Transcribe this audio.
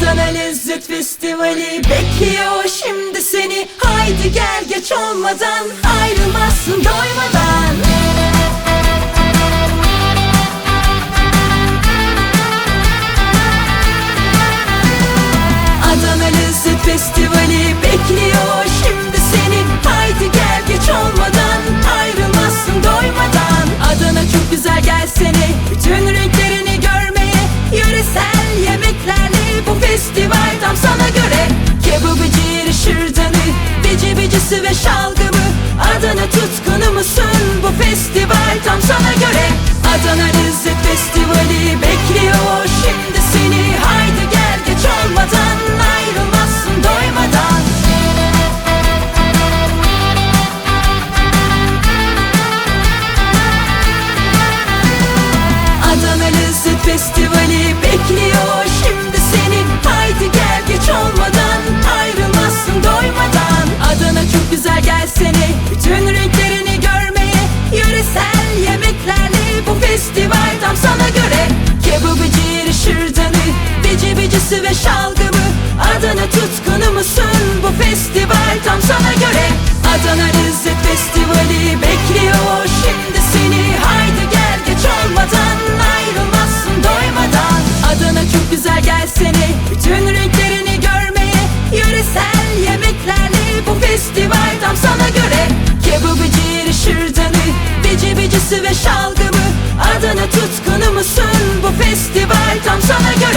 Adana Lezzet Festivali. Bekliyor şimdi seni. Haydi gel geç olmadan ayrılmazsın. Doymadan Adana Lezzet Festivali bekliyor. Şimdi seni Haydi gel geç olmadan ayrılmazsın doymadan. Adana Lezzet Festivali bekliyor. Şimdi seni Haydi gel geç olmadan ayrılmazsın doymadan. Adana çok güzel gelsene Adana Lezzet Festivali bekliyor. Şimdi seni Haydi gel geç olmadan ayrılmazsın doymadan. Adana çok güzel gelsene bütün renklerini görmeye. Yöresel yemeklerle bu festival tam sana göre. Kebabı ciğeri şırdanı bici bicisi ve şalgamı. Adana tutkunu musun? Bu festival tam sana göre